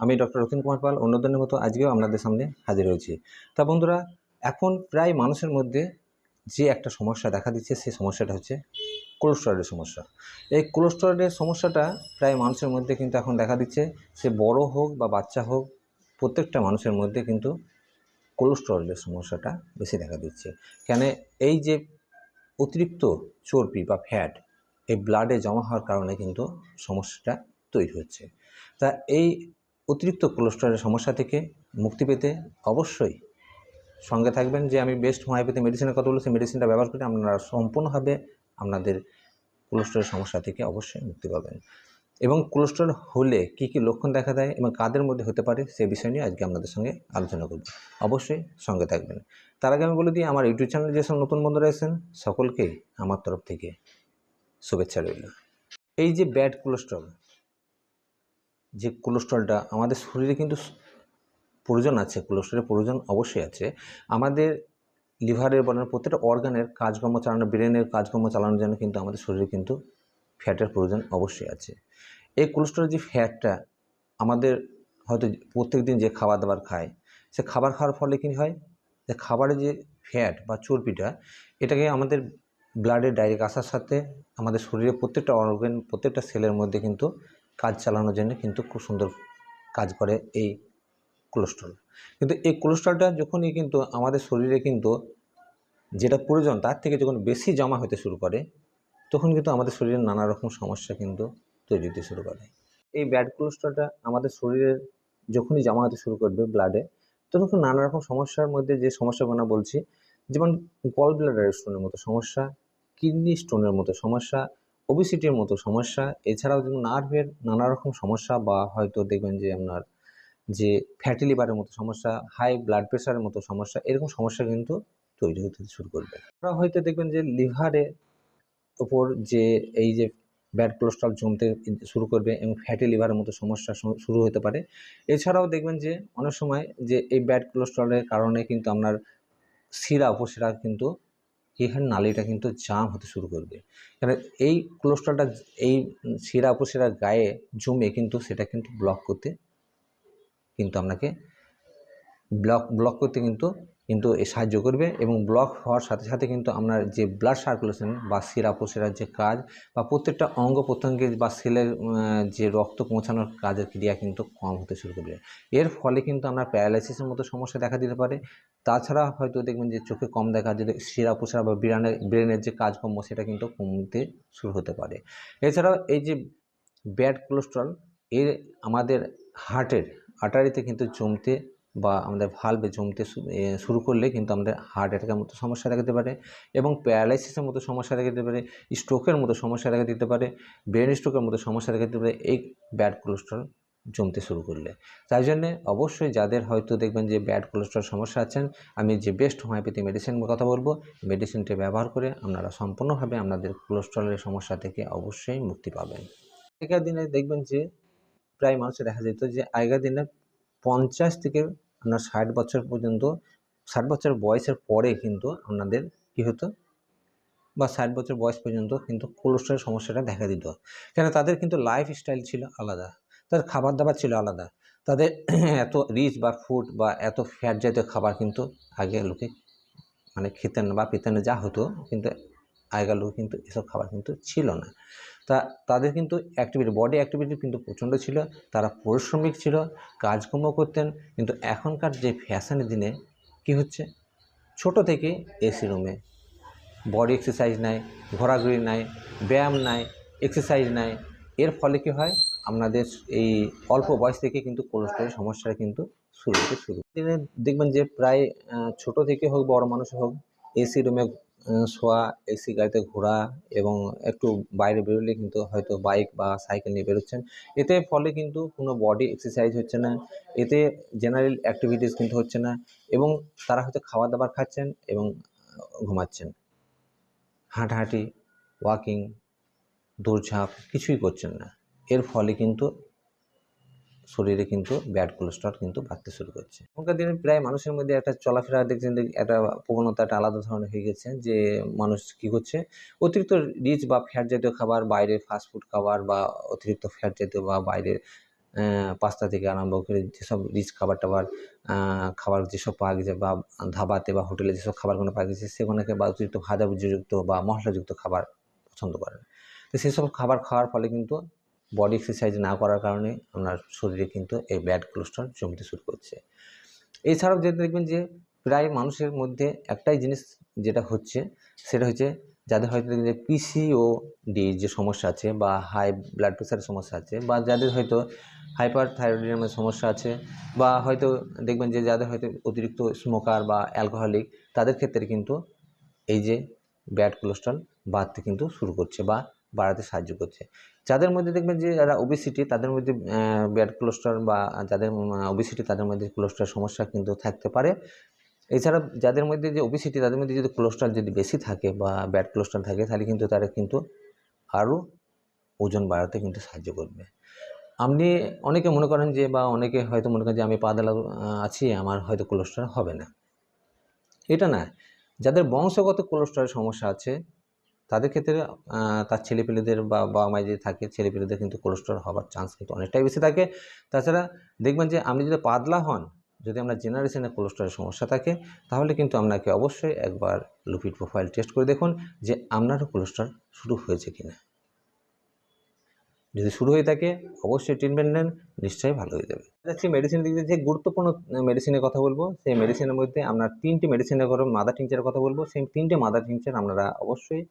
আমি ডক্টর রতিন কুমার পাল অন্যদিনের মতো আজকেও আপনাদের সামনে হাজির হয়েছি। তা বন্ধুরা, এখন প্রায় মানুষের মধ্যে যে একটা সমস্যা দেখা দিচ্ছে, সেই সমস্যাটা হচ্ছে কোলেস্টেরলের সমস্যা। এই কোলেস্টেরলের সমস্যাটা প্রায় মানুষের মধ্যে কিন্তু এখন দেখা দিচ্ছে। সে বড় হোক বা বাচ্চা হোক, প্রত্যেকটা মানুষের মধ্যে কিন্তু কোলেস্টেরলের সমস্যাটা বেশি দেখা দিচ্ছে। কেন এই যে অতিরিক্ত চর্বি বা ফ্যাট, এই ব্লাডে জমা হওয়ার কারণে কিন্তু সমস্যাটা তৈরি হচ্ছে। তা এই অতিরিক্ত কোলেস্টেরলের সমস্যা থেকে মুক্তি পেতে অবশ্যই সঙ্গে থাকবেন যে আমি বেস্ট হোমিওপ্যাথি মেডিসিনের কথা বলছি মেডিসিনটা ব্যবহার করে আপনারা সম্পূর্ণভাবে আপনাদের কোলেস্টেরলের সমস্যা থেকে অবশ্যই মুক্তি পাবেন। এবং কোলেস্টেরল হলে কী কী লক্ষণ দেখা দেয় এবং কাদের মধ্যে হতে পারে সে বিষয় নিয়ে আজকে আপনাদের সঙ্গে আলোচনা করব। অবশ্যই সঙ্গে থাকবেন। তার আগে আমি বলে দিই, আমার ইউটিউব চ্যানেলে যেসব নতুন বন্ধুরা এসেছেন সকলকেই আমার তরফ থেকে শুভেচ্ছা রইল। এই যে ব্যাড কোলেস্ট্রল যে কোলেস্ট্রলটা, আমাদের শরীরে কিন্তু প্রয়োজন আছে, কোলেস্ট্রলের প্রয়োজন অবশ্যই আছে। আমাদের লিভারের বলেন, প্রত্যেকটা অর্গানের কাজকর্ম চালানো, ব্রেনের কাজকর্ম চালানোর জন্য কিন্তু আমাদের শরীরে কিন্তু ফ্যাটের প্রয়োজন অবশ্যই আছে। এই কোলেস্ট্রল যে ফ্যাটটা, আমাদের হয়তো প্রত্যেক দিন যে খাবার দাবার খায়, সে খাবার খাওয়ার ফলে কী হয়? যে খাবারের যে ফ্যাট বা চর্বিটা, এটাকে আমাদের ব্লাডে ডাইরেক্ট আসার সাথে আমাদের শরীরে প্রত্যেকটা অর্গান, প্রত্যেকটা সেলের মধ্যে কিন্তু কাজ চালানোর জন্য কিন্তু খুব সুন্দর কাজ করে এই কোলেস্ট্রল। কিন্তু এই কোলেস্ট্রলটা যখনই কিন্তু আমাদের শরীরে কিন্তু যেটা প্রয়োজন, তার থেকে যখন বেশি জমা হতে শুরু করে, তখন কিন্তু আমাদের শরীরে নানা রকম সমস্যা কিন্তু তৈরি হতে শুরু করে। এই ব্যাড কোলেস্ট্রলটা আমাদের শরীরের যখনই জমা হতে শুরু করবে ব্লাডে তখন নানা রকম সমস্যার মধ্যে যে সমস্যাগুলো বলছি, যেমন গল ব্লাডার স্টোনের মতো সমস্যা কিডনি স্টোনের মতো সমস্যা ওবিসিটির মতো সমস্যা। এছাড়াও যেমন নার্ভের নানা রকম সমস্যা বা হয়তো দেখবেন যে আপনার যে ফ্যাটি লিভারের মতো সমস্যা হাই ব্লাড প্রেশারের মতো সমস্যা, এরকম সমস্যা কিন্তু তৈরি হতে শুরু করবে। আপনারা হয়তো দেখবেন যে লিভারের ওপর যে এই যে ব্যাড কোলেস্ট্রল জমতে শুরু করবে এবং ফ্যাটি লিভারের মতো সমস্যা শুরু হতে পারে। এছাড়াও দেখবেন যে অনেক সময় যে এই ব্যাড কোলেস্ট্রলের কারণে কিন্তু আপনার শিরা, উপশিরা কিন্তু এখানে নালীটা কিন্তু জাম হতে শুরু করবে। কারণ এই কোলেস্ট্রলটা, এই শিরা উপশিরা গায়ে জমে কিন্তু সেটা কিন্তু ব্লক করতে, কিন্তু আপনাকে ব্লক ব্লক করতে কিন্তু কিন্তু সাহায্য করবে এবং ব্লক হওয়ার সাথে সাথে কিন্তু আপনার যে ব্লাড সার্কুলেশন বা শিরা উপশিরার যে কাজ বা প্রত্যেকটা অঙ্গ প্রত্যঙ্গে বা সেলের যে রক্ত পৌঁছানোর কাজের ক্রিয়া কিন্তু কম হতে শুরু করবে। এর ফলে কিন্তু আপনার প্যারালাইসিসের মতো সমস্যা দেখা দিতে পারে। তাছাড়া হয়তো দেখবেন যে চোখে কম দেখা যদি শিরা উপশিরা বা ব্রেনের ব্রেনের যে কাজকর্ম সেটা কিন্তু কমতে শুরু হতে পারে। এছাড়াও এই যে ব্যাড কোলেস্ট্রল এর আমাদের হার্টের আটারিতে কিন্তু জমতে বা আমাদের ভালভে জমতে শুরু করলে কিন্তু আমাদের হার্ট অ্যাটাকের মতো সমস্যা দেখা দিতে পারে এবং প্যারালাইসিসের মতো সমস্যা দেখা দিতে পারে স্ট্রোকের মতো সমস্যা দেখা দিতে পারে ব্রেন স্ট্রোকের মতো সমস্যা দেখা দিতে পারে, এই ব্যাড কোলেস্ট্রল জমতে শুরু করলে। তাই জন্যে অবশ্যই যাদের হয়তো দেখবেন যে ব্যাড কোলেস্ট্রল সমস্যা আছেন, আমি যে বেস্ট হোমিওপ্যাথি মেডিসিন কথা বলব মেডিসিনটি ব্যবহার করে আপনারা সম্পূর্ণভাবে আপনাদের কোলেস্ট্রলের সমস্যা থেকে অবশ্যই মুক্তি পাবেন। আগেকার দিনে দেখবেন যে প্রায় মানুষের দেখা যেত যে আগেকার দিনে পঞ্চাশ থেকে আপনার ষাট বছর পর্যন্ত, ষাট বছর বয়সের পরে কিন্তু আপনাদের কী হতো? বা ষাট বছর বয়স পর্যন্ত কিন্তু কোলেস্ট্রলের সমস্যাটা দেখা দিত। কেন? তাদের কিন্তু লাইফ স্টাইল ছিল আলাদা। তাদের খাবার দাবার ছিল আলাদা। তাদের এত রিচ বা ফুড বা এত ফ্যাট জাতীয় খাবার কিন্তু আগে লোকে মানে খেতেন না বা পেতেন না, যা হতো। কিন্তু আগেকার কিন্তু এসব খাবার কিন্তু ছিল না। তা তাদের কিন্তু অ্যাক্টিভিটি বডি অ্যাক্টিভিটি কিন্তু প্রচণ্ড ছিল, তারা পরিশ্রমিক ছিল, কাজকর্ম করতেন, কিন্তু এখনকার যে ফ্যাশনের দিনে কি হচ্ছে? ছোট থেকে এসি রুমে বডি এক্সারসাইজ নাই ঘোরাঘুরি নাই ব্যায়াম নাই এক্সারসাইজ নাই এর ফলে কি হয়? আপনাদের এই অল্প বয়স থেকে কিন্তু কোলেস্ট্রলের সমস্যাটা কিন্তু শুরু হতে শুরু। দেখবেন যে প্রায় ছোট থেকে হোক, বড় মানুষ হোক এসি রুমে শোয়া এসি গাড়িতে ঘোরা এবং একটু বাইরে বেরোলে কিন্তু হয়তো বাইক বা সাইকেল নিয়ে বেরোচ্ছেন। এতে ফলে কিন্তু কোনো বডি এক্সারসাইজ হচ্ছে না, এতে জেনারেল অ্যাক্টিভিটিস কিন্তু হচ্ছে না এবং তারা হয়তো খাবার দাবার খাচ্ছেন এবং ঘুমাচ্ছেন। হাঁটাহাঁটি ওয়াকিং দৌড়ঝাঁপ কিছুই করছেন না। এর ফলে কিন্তু শরীরে কিন্তু ব্যাড কোলেস্ট্রল কিন্তু বাড়তে শুরু করছে। এখনকার দিনে প্রায় মানুষের মধ্যে একটা চলাফেরা দেখছেন একটা প্রবণতা, একটা আলাদা ধরনের হয়ে গেছে যে মানুষ কী করছে? অতিরিক্ত রিচ বা ফ্যাট জাতীয় খাবার বাইরে ফাস্টফুড খাবার বা অতিরিক্ত ফ্যাট জাতীয় বা বাইরের পাস্তা থেকে আরম্ভ করে যেসব রিচ খাবার টাবার খাবার যেসব পাওয়া গেছে বা ধাবাতে বা হোটেলে যেসব খাবারগুলো পাওয়া গেছে, সেগুলোকে বা অতিরিক্ত ভাজাভুজিযুক্ত বা মশলাযুক্ত খাবার পছন্দ করেন। তো সেসব খাবার খাওয়ার ফলে কিন্তু বডি এক্সারসাইজ না করার কারণে আপনার শরীরে কিন্তু এই ব্যাড কোলেস্ট্রল জমতে শুরু করছে। এছাড়াও যে দেখবেন যে প্রায় মানুষের মধ্যে একটাই জিনিস যেটা হচ্ছে, সেটা হচ্ছে যাদের হয়তো দেখবেন যে পিসিও ডি যে সমস্যা আছে বা হাই ব্লাড প্রেশারের সমস্যা আছে বা যাদের হয়তো হাইপার থাইরয়েডিজমের সমস্যা আছে বা হয়তো দেখবেন যে যাদের হয়তো অতিরিক্ত স্মোকার বা অ্যালকোহলিক তাদের ক্ষেত্রে কিন্তু এই যে ব্যাড কোলেস্ট্রল বাড়তে কিন্তু শুরু করছে বা বাড়াতে সাহায্য করছে। যাদের মধ্যে দেখবেন যে যারা ওবিসিটি তাদের মধ্যে ব্যাড কোলেস্ট্রল বা যাদের ওবিসিটি তাদের মধ্যে কোলেস্ট্রল সমস্যা কিন্তু থাকতে পারে। এছাড়া যাদের মধ্যে যে ওবিসিটি তাদের মধ্যে যদি কোলেস্ট্রল যদি বেশি থাকে বা ব্যাড কোলেস্ট্রল থাকে, তাহলে কিন্তু তারা কিন্তু আরও ওজন বাড়াতে কিন্তু সাহায্য করবে। আপনি অনেকে মনে করেন যে বা অনেকে হয়তো মনে করেন যে আমি পাতলা আছি, আমার হয়তো কোলেস্ট্রল হবে না। এটা না, যাদের বংশগত কোলেস্ট্রলের সমস্যা আছে তাদের ক্ষেত্রে তার ছেলেপেলেদের বা বাবা মায় যদি থাকে, ছেলেপেলেদের কিন্তু কোলেস্ট্রল হওয়ার চান্স কিন্তু অনেকটাই বেশি থাকে। তাছাড়া দেখবেন যে, আপনি যদি পাতলা হন, যদি আপনার জেনারেশনে কোলেস্ট্রলের সমস্যা থাকে, তাহলে কিন্তু আপনাকে অবশ্যই একবার লিপিড প্রোফাইল টেস্ট করে দেখুন যে, আপনারও কোলেস্ট্রল শুরু হয়েছে কি না যদি শুরু হয়ে থাকে, অবশ্যই ট্রিটমেন্ট নেন, নিশ্চয়ই ভালো হয়ে যাবে। যাচ্ছি মেডিসিন দিক যে গুরুত্বপূর্ণ মেডিসিনের কথা বলব, সেই মেডিসিনের মধ্যে আপনার তিনটি মেডিসিনের করে মাদার টিংচারের কথা বলব, সেই তিনটে মাদার টিংচার আপনারা অবশ্যই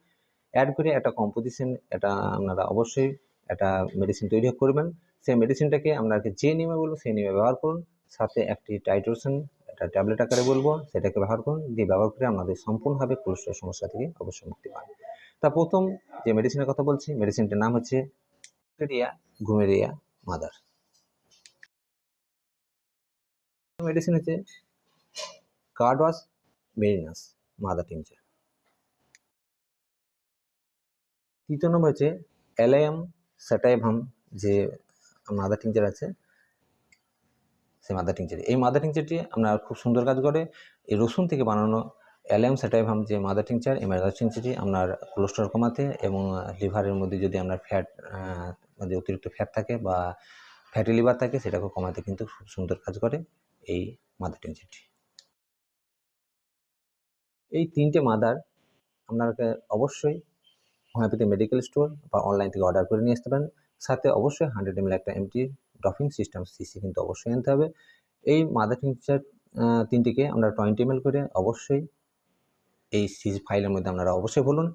অ্যাড করে একটা কম্পোজিশন এটা আপনারা অবশ্যই একটা মেডিসিন তৈরি করবেন। সেই মেডিসিনটাকে আপনাকে যে নিয়মে বলব, সেই নিয়মে ব্যবহার করুন। সাথে একটি টাইট্রোসন একটা ট্যাবলেট আকারে বলব, সেটাকে ব্যবহার করুন। দিয়ে ব্যবহার করে আপনাদের সম্পূর্ণভাবে কোলেস্ট্রল সমস্যা থেকে অবশ্যই মুক্তি পান তা প্রথম যে মেডিসিনের কথা বলছি মেডিসিনটার নাম হচ্ছে ব্যাকটেরিয়া ঘুমেরিয়া মাদার মেডিসিন হচ্ছে কার্ডওয়াস মেরিনাস মাদার টিংচার তৃতীয় নম্বর হচ্ছে অ্যালায়াম স্যাটাইভাম যে মাদার টিংচার আছে, সেই মাদার টিংচার এই মাদার টিংচারটি আপনার খুব সুন্দর কাজ করে। এই রসুন থেকে বানানো অ্যালায়াম স্যাটাইভাম যে মাদার টিংচার, এই মাদার টিংচারটি আপনার কোলেস্ট্রল কমাতে এবং লিভারের মধ্যে যদি আপনার ফ্যাট যে অতিরিক্ত ফ্যাট থাকে বা ফ্যাটি লিভার থাকে সেটাকে কমাতে কিন্তু খুব সুন্দর কাজ করে এই মাদার টিংচারটি। এই তিনটে মাদার আপনাকে অবশ্যই হোমিওপ্যাথি মেডিকেল স্টোর বা অনলাইন থেকে অর্ডার করে নিয়ে আসতে পারেন। সাথে অবশ্যই হান্ড্রেড এমএল একটা এমটি ড্রপিং সিস্টেম সিসি কিন্তু অবশ্যই আনতে হবে। এই মাদার টিংচার তিনটিকে আমরা টোয়েন্টি এমএল করে অবশ্যই এই সিজ ফাইলের মধ্যে আপনারা অবশ্যই বলুন।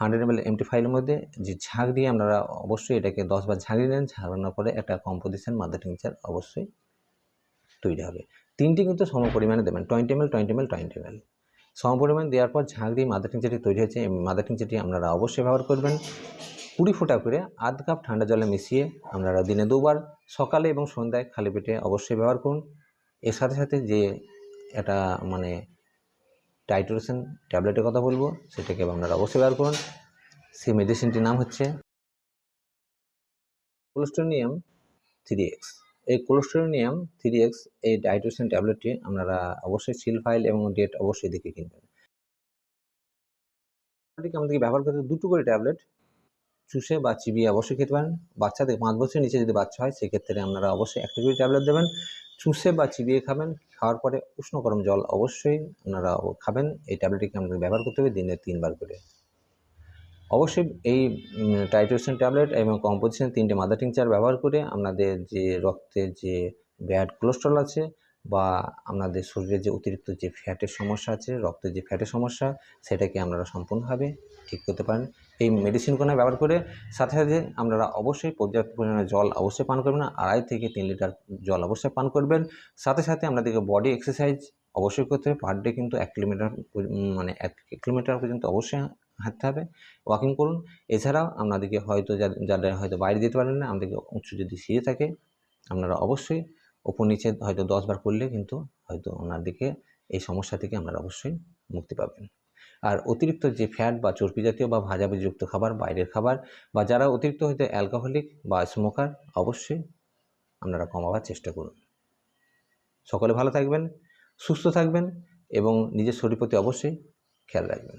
হান্ড্রেড এমএল এমটি ফাইলের মধ্যে যে ঝাঁক দিয়ে আপনারা অবশ্যই এটাকে দশবার ঝাঁকিয়ে নেন, ঝাঁকানোর পরে একটা কম্পোজিশন মাদার টিংচার অবশ্যই তৈরি হবে। তিনটি কিন্তু সম পরিমাণে দেবেন twenty ML twenty ML twenty ML সম পরিমাণ দেওয়ার পর ঝাঁক দিয়ে মাদার টিংচারটি তৈরি হয়েছে। এই মাদার টিংচারটি আপনারা অবশ্যই ব্যবহার করবেন। কুড়ি ফোঁটা করে আধ কাপ ঠান্ডা জলে মিশিয়ে আপনারা দিনে দুবার সকালে এবং সন্ধ্যায় খালি পেটে অবশ্যই ব্যবহার করুন। এর সাথে সাথে যে একটা মানে টাইট্রোসেন ট্যাবলেটের কথা বলব, সেটাকে আপনারা অবশ্যই ব্যবহার করুন। সেই মেডিসিনটির নাম হচ্ছে কোলেস্টোনিয়াম থ্রি এক্স। এই কোলেস্টোনিয়াম থ্রি এক্স এই ডাইট্রোসেন ট্যাবলেটটি আপনারা অবশ্যই সিল ফাইল এবং ডেট অবশ্যই দেখে কিনবেন। আমাদেরকে ব্যবহার করতে দুটো করে ট্যাবলেট চুষে বা চিবিয়ে অবশ্যই খেতে পারেন। বাচ্চাদের পাঁচ বছরের নিচে যদি বাচ্চা হয়, সেক্ষেত্রে আপনারা অবশ্যই একটা করে ট্যাবলেট দেবেন। চুষে বা চিবিয়ে খাবেন, খাওয়ার পরে উষ্ণ গরম জল অবশ্যই আপনারা খাবেন। এই ট্যাবলেটটিকে আমাদের ব্যবহার করতে হবে দিনে তিনবার করে। অবশ্যই এই টাইট্রোসেন ট্যাবলেট এবং কম্পোজিশন তিনটে মাদার টিংচার ব্যবহার করে আপনাদের যে রক্তে যে ব্যাড কোলেস্ট্রল আছে বা আপনাদের শরীরে যে অতিরিক্ত যে ফ্যাটের সমস্যা আছে রক্তের যে ফ্যাটের সমস্যা, সেটাকে আপনারা সম্পূর্ণভাবে ঠিক করতে পারেন। এই মেডিসিনগুলো ব্যবহার করে সাথে সাথে আপনারা অবশ্যই পর্যাপ্ত পরিমাণে জল অবশ্যই পান করবেন, আড়াই থেকে তিন লিটার জল অবশ্যই পান করবেন। সাথে সাথে আপনাদেরকে বডি এক্সারসাইজ অবশ্যই করতে হবে পার ডে কিন্তু এক কিলোমিটার মানে এক কিলোমিটার পর্যন্ত অবশ্যই হাঁটতে হবে। ওয়াকিং করুন। এছাড়াও আপনাদেরকে হয়তো যারা হয়তো বাইরে যেতে পারেন না, আমাদেরকে উঁচু যদি সিঁড়ি থাকে, আপনারা অবশ্যই ওপর নিচে হয়তো দশবার করলে কিন্তু হয়তো ওনাদেরকে এই সমস্যা থেকে আপনারা অবশ্যই মুক্তি পাবেন। আর অতিরিক্ত যে ফ্যাট বা চর্বি জাতীয় বা ভাজাভুজিযুক্ত খাবার, বাইরের খাবার বা যারা অতিরিক্ত হয়তো অ্যালকোহলিক বা স্মোকার অবশ্যই আপনারা কমাবার চেষ্টা করুন। সকলে ভালো থাকবেন, সুস্থ থাকবেন এবং নিজের শরীর প্রতি অবশ্যই খেয়াল রাখবেন।